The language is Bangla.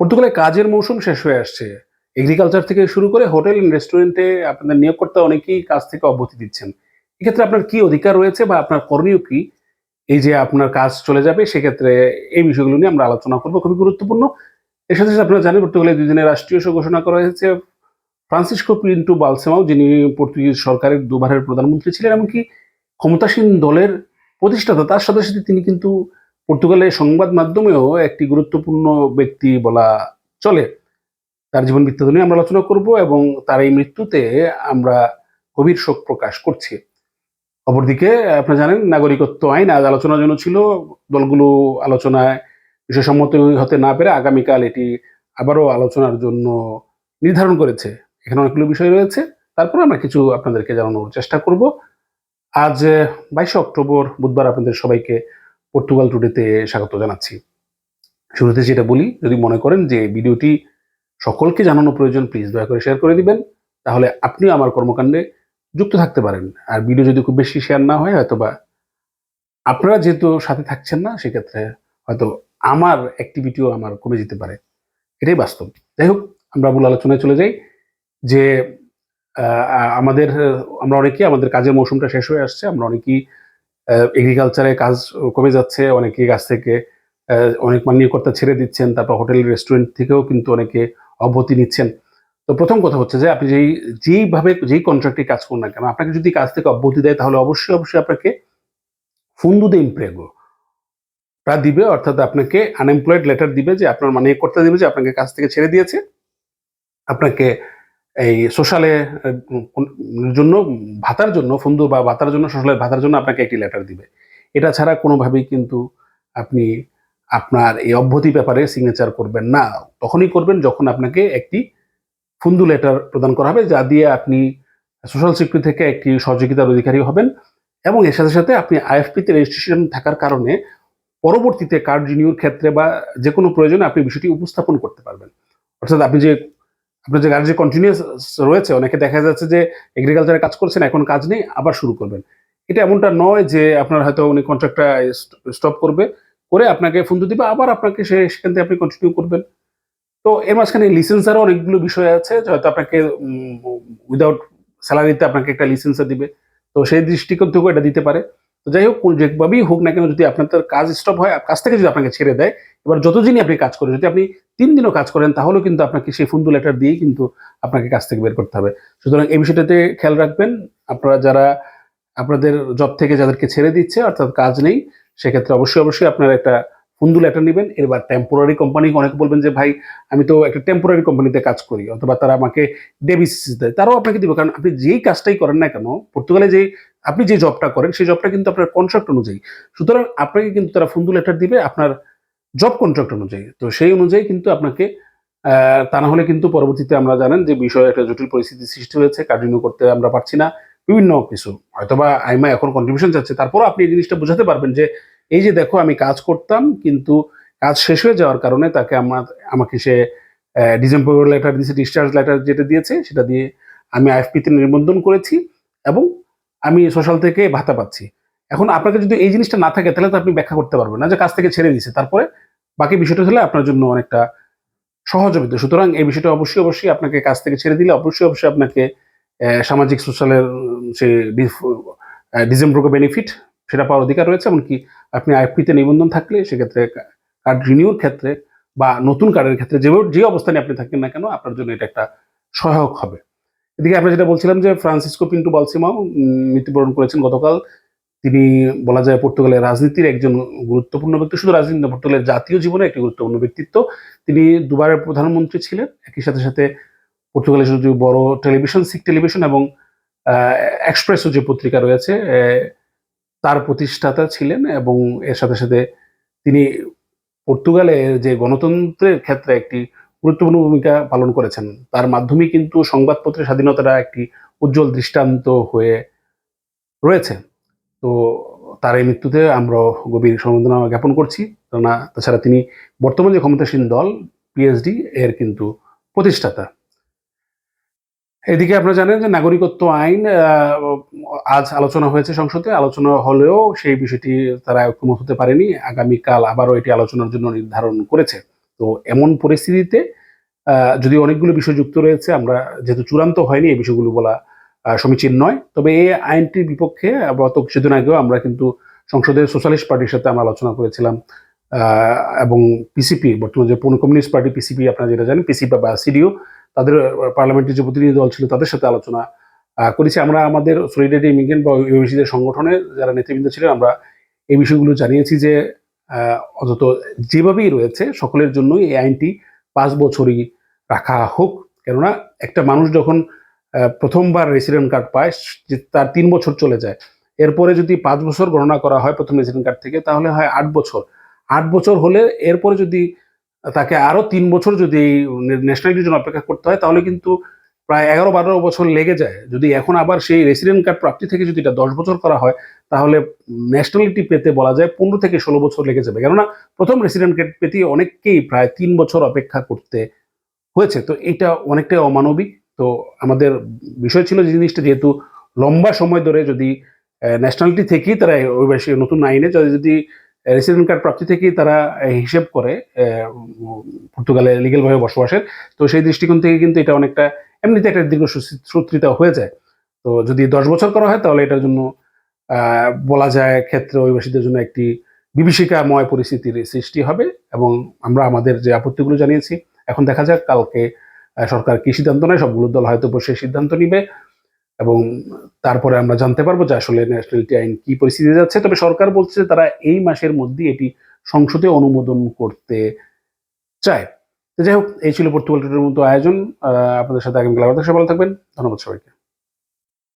পর্তুগালে কাজের মৌসুম শেষ হয়ে আসছে। এগ্রিকালচার থেকে শুরু করে হোটেল এন্ড রেস্টুরেন্টে আপনাদের নিয়োগকর্তা অনেকেই কাজ থেকে অব্যাহতি দিচ্ছেন। এক্ষেত্রে আপনার কি অধিকার রয়েছে বা আপনার করণীয় কি? এই যে আপনার কাজ চলে যাবে, সেক্ষেত্রে এই বিষয়গুলো নিয়ে আমরা আলোচনা করব, খুবই গুরুত্বপূর্ণ। এর সাথে সাথে আপনারা জানেন, পর্তুগালে দুই দিনের রাষ্ট্রীয় শোক ঘোষণা করা হয়েছে। ফ্রান্সিসকো পিন্টু বালসেমাও, যিনি পর্তুগিজ সরকারের দুবারের প্রধানমন্ত্রী ছিলেন, এমনকি ক্ষমতাসীন দলের প্রতিষ্ঠাতা, তার সাথে সাথে তিনি কিন্তু পর্তুগালের সংবাদ মাধ্যমেও একটি গুরুত্বপূর্ণ ব্যক্তি বলা চলে। তার জীবন বৃত্তান্ত নিয়ে আমরা আলোচনা করব এবং তার এই মৃত্যুতে আমরা গভীর শোক প্রকাশ করছি। অপরদিকে, আপনারা জানেন, নাগরিকত্ব আইন আজ আলোচনার জন্য ছিল। দলগুলো আলোচনায় বিশেষম্মত হতে না পেরে আগামীকাল এটি আবারও আলোচনার জন্য নির্ধারণ করেছে। এখানে অনেকগুলো বিষয় রয়েছে। তারপর আমরা কিছু আপনাদেরকে জানানোর চেষ্টা করব। আজ বাইশে অক্টোবর, বুধবার আপনাদের সবাইকে পর্তুগাল টুডেতে স্বাগত জানাচ্ছি। শুরুতে যেটা বলি, যদি মনে করেন যে ভিডিওটি সকলকে জানানো প্রয়োজন প্লিজ দয়া করে শেয়ার করে দিবেন। তাহলে আপনিও আমার কর্মকাণ্ডে যুক্ত থাকতে পারেন। আর ভিডিও যদি খুব বেশি শেয়ার না হয় হয়তো বা আপনারা যেহেতু সাথে থাকছেন না, সেক্ষেত্রে হয়তো আমার অ্যাক্টিভিটিও আমার কমে যেতে পারে। এটাই বাস্তব। যাই হোক, আমরা মূল আলোচনায় চলে যাই যে আমাদের, আমরা অনেকেই আমাদের কাজের মৌসুমটা শেষ হয়ে আসছে, আমরা অনেকেই এগ্রিকালচারে কাজ কমে যাচ্ছে, অনেকে কাজ থেকে অনেক মান্যকর্তা ছেড়ে দিচ্ছেন, তারপর হোটেল রেস্টুরেন্ট থেকেও কিন্তু অনেকে অব্যাহতি নিচ্ছেন। তো প্রথম কথা হচ্ছে যে, আপনি যেই, যেইভাবে, যেই কন্ট্রাক্টে কাজ করুন না কেন, আপনাকে যদি কাজ থেকে অব্যাহতি দেয়, তাহলে অবশ্যই অবশ্যই আপনাকে ফুন্দু দে ইমপ্রেগো তা দিবে, অর্থাৎ আপনাকে আনএমপ্লয়েড লেটার দিবে যে, আপনার মানে করতে দিবে যে, আপনাকে কাজ থেকে ছেড়ে দিয়েছে। আপনাকে এই সোশ্যালে জন্য, ভাতার জন্য ফুন্দু বা ভাতার জন্য, সোশ্যালের ভাতার জন্য আপনাকে একটি লেটার দিবে। এটা ছাড়া কোনোভাবেই কিন্তু আপনি আপনার এই অভ্যতি ব্যাপারে সিগনেচার করবেন না। তখনই করবেন যখন আপনাকে একটি ফুন্দু লেটার প্রদান করা হবে, যা দিয়ে আপনি সোশ্যাল সিকিউরিটি থেকে একটি সহযোগিতার অধিকারী হবেন এবং এর সাথে সাথে আপনি আইএফপিতে রেজিস্ট্রেশন থাকার কারণে পরবর্তীতে কার্ড রিনিউর ক্ষেত্রে বা যে কোনো প্রয়োজনে আপনি বিষয়টি উপস্থাপন করতে পারবেন। অর্থাৎ আপনি যে আপনার যে কাজ যে কন্টিনিউয়াস রয়েছে, অনেকে দেখা যাচ্ছে যে এগ্রিকালচারে কাজ করছেন, এখন কাজ নেই, আবার শুরু করবেন। এটা এমনটা নয় যে আপনার হয়তো উনি কন্ট্রাক্টটা স্টপ করবে, করে আপনাকে ফোন দিবে, আবার আপনাকে সে, সেখান থেকে আপনি কন্টিনিউ করবেন। তো এর মাঝখানে লিসেন্সারও অনেকগুলো বিষয় আছে হয়তো আপনাকে উইদাউট স্যালারিতে আপনাকে একটা লিসেন্সার দিবে। তো সেই দৃষ্টিকোণ থেকেও এটা দিতে পারে। তো যাই হোক, কোন- যেভাবেই হোক না কেন, যদি আপনার তার কাজ স্টপ হয়, কাজ থেকে যদি আপনাকে ছেড়ে দেয়, এবার যতদিনই আপনি কাজ করেন, যদি আপনি তিন দিনও কাজ করেন, তাহলেও কিন্তু আপনাকে সেই ফুন্দু লেটার দিয়েই কিন্তু আপনাকে কাজ থেকে বের করতে হবে। সুতরাং এই বিষয়টাতে খেয়াল রাখবেন, আপনারা যারা আপনাদের জব থেকে যাদেরকে ছেড়ে দিচ্ছে, অর্থাৎ কাজ নেই, সেক্ষেত্রে অবশ্যই অবশ্যই আপনারা একটা ফুন্দু লেটার নেবেন। এবার টেম্পোরারি কোম্পানি অনেকে বলবেন যে, ভাই, আমি তো একটা টেম্পোরারি কোম্পানিতে কাজ করি। অথবা তারা আমাকে ডেবিস দেয় তারাও আপনাকে দিবে, কারণ আপনি যেই কাজটাই করেন না কেন, পর্তুগালে যেই আপনি যে জবটা করেন, সেই জবটা কিন্তু আপনার কন্ট্রাক্ট অনুযায়ী। সুতরাং আপনাকে কিন্তু তারা ফুন্দু লেটার দিবে আপনার জব কন্ট্রাক্ট অনুযায়ী। তো সেই অনুযায়ী কিন্তু আপনাকে তা না হলে কিন্তু পরবর্তীতে আমরা জানেন যে বিষয়ে একটা জটিল পরিস্থিতি সৃষ্টি হয়েছে কার্যনীয় করতে আমরা পারছি না, বিভিন্ন কিছু। হয়তোবা আইমা এখন কন্ট্রিবিউশন চাচ্ছে, তারপরও আপনি এই জিনিসটা বোঝাতে পারবেন যে, এই যে দেখো আমি কাজ করতাম, কিন্তু কাজ শেষ হয়ে যাওয়ার কারণে তাকে আমার, আমাকে সে ডিসেম্বর লেটার দিয়েছে ডিসচার্জ লেটার যেটা দিয়েছে, সেটা দিয়ে আমি আইএফপিতে নিবন্ধন করেছি এবং আমি সোশ্যাল থেকে ভাতা পাচ্ছি। এখন আপনাকে যদি এই জিনিসটা না থাকে, তাহলে তো আপনি ব্যাখ্যা করতে পারবেন না যে কাজ থেকে ছেড়ে দিয়েছে। তারপরে বাকি বিষয়টা হলে আপনার জন্য অনেকটা সহজ হবে সুতরাং এই বিষয়টা অবশ্যই অবশ্যই আপনাকে কাজ থেকে ছেড়ে দিলে অবশ্যই অবশ্যই আপনাকে সামাজিক সোশ্যালের সে ডিসেম্বর বেনিফিট সেটা পাওয়ার অধিকার রয়েছে। এমনকি আপনি আইপিতে নিবন্ধন থাকলে সেক্ষেত্রে কার্ড রিনিউর ক্ষেত্রে বা নতুন কার্ডের ক্ষেত্রে যে যে অবস্থানে আপনি থাকেন না কেন, আপনার জন্য এটা একটা সহায়ক হবে। এদিকে আমরা যেটা বলছিলাম যে ফ্রান্সিসকো পিন্টু বালসিমাও মৃত্যুবরণ করেছেন। গতকাল তিনি বলা যায় পর্তুগালের রাজনীতির একজন গুরুত্বপূর্ণ ব্যক্তি। শুধু রাজনীতি না, পর্তুগালের জাতীয় জীবনে একটি গুরুত্বপূর্ণ ব্যক্তিত্ব। তিনি দুবারের প্রধানমন্ত্রী ছিলেন। একই সাথে সাথে পর্তুগালের যে বড় টেলিভিশন সিক টেলিভিশন এবং এক্সপ্রেসও যে পত্রিকা রয়েছে তার প্রতিষ্ঠাতা ছিলেন এবং এর সাথে সাথে তিনি পর্তুগালের যে গণতন্ত্রের ক্ষেত্রে একটি গুরুত্বপূর্ণ ভূমিকা পালন করেছেন। তার মাধ্যমে কিন্তু সংবাদপত্রের স্বাধীনতাটা একটি উজ্জ্বল দৃষ্টান্ত হয়ে রয়েছে। তো তার এই মৃত্যুতে আমরা গভীর সমবেদনা জ্ঞাপন করছি। কেননা তাছাড়া তিনি বর্তমান যে ক্ষমতাসীন দল পিএইচডি এর কিন্তু প্রতিষ্ঠাতা। এদিকে আপনারা জানেন যে নাগরিকত্ব আইন আজ আলোচনা হয়েছে সংসদে। আলোচনা হলেও সেই বিষয়টি তারা ঐক্যমত হতে পারেনি। আগামীকাল আবারও এটি আলোচনার জন্য নির্ধারণ করেছে। তো এমন পরিস্থিতিতে যদি অনেকগুলো বিষয় যুক্ত রয়েছে, আমরা যেহেতু চূড়ান্ত হয়নি এই বিষয়গুলো বলা সমীচীন নয়। তবে এই আইনটির বিপক্ষে গত কিছুদিন আগেও আমরা কিন্তু সংসদের সোশ্যালিস্ট পার্টির সাথে আমরা আলোচনা করেছিলাম এবং পিসিপি বর্তমানে যে পূর্ণ কমিউনিস্ট পার্টি পিসিপি আপনারা যেটা জানেন পিসিপি বা সিডিও তাদের পার্লামেন্টের যে প্রতিনিধি দল ছিল, তাদের সাথে আলোচনা করেছি। আমরা আমাদের সলিডারিটি ইমিগ্রেন্ট বা ওবিসিদের সংগঠনে যারা নেতৃবৃন্দ ছিলেন, আমরা এই বিষয়গুলো জানিয়েছি যে অন্তত যেভাবেই রয়েছে, সকলের জন্যই এই আইনটি পাঁচ বছরই রাখা হোক। কেননা একটা মানুষ যখন প্রথমবার রেসিডেন্ট কার্ড পায় তার তিন বছর চলে যায়। এরপরে যদি পাঁচ বছর গণনা করা হয় প্রথম রেসিডেন্ট কার্ড থেকে, তাহলে হয় আট বছর। আট বছর হলে এরপরে যদি তাকে আরও তিন বছর যদি ন্যাশনালিটির জন্য অপেক্ষা করতে হয়, তাহলে কিন্তু প্রায় এগারো বারো বছর লেগে যায়। যদি এখন আবার সেই রেসিডেন্ট কার্ড প্রাপ্তি থেকে যদি এটা দশ বছর করা হয়, তাহলে ন্যাশনালিটি পেতে বলা যায় পনেরো থেকে ষোলো বছর লেগে যাবে। কেননা প্রথম রেসিডেন্ট কার্ড পেতে অনেককেই প্রায় তিন বছর অপেক্ষা করতে হয়েছে। তো এটা অনেকটাই অমানবিক। তো আমাদের বিষয় ছিল যে জিনিসটা যেহেতু লম্বা সময় ধরে যদি ন্যাশনালিটি থেকেই তারা বেশি নতুন আইনে যদি রেসিডেন্ট কার্ড প্রাপ্তি থেকেই তারা হিসেব করে পর্তুগালে লিগেলভাবে বসবাসের। তো সেই দৃষ্টিকোণ থেকে কিন্তু এটা অনেকটা, এমনিতে একটা দীর্ঘ সূত্রিতা হয়ে যায়। তো যদি দশ বছর করা হয়, তাহলে এটার জন্য বলা যায় ক্ষেত্রে অভিবাসীদের জন্য একটি বিভীষিকাময় পরিস্থিতির সৃষ্টি হবে এবং আমরা আমাদের যে আপত্তিগুলো জানিয়েছি, এখন দেখা যাক কালকে সরকার কি সিদ্ধান্ত নেয়, সবগুলো দল হয়তো বসে সিদ্ধান্ত নিবে। এবং তারপরে আমরা জানতে পারব যে আসলে ন্যাশনালিটি আইন কি পরিস্থিতি যাচ্ছে। তবে সরকার বলছে যে তারা এই মাসের মধ্যে এটি সংসদে অনুমোদন করতে চায়। যাই হোক, এই ছিল পর্তুগাল মতো আয়োজন। আপনাদের সাথে আগামীকাল আবার ভালো থাকবেন। ধন্যবাদ সবাইকে।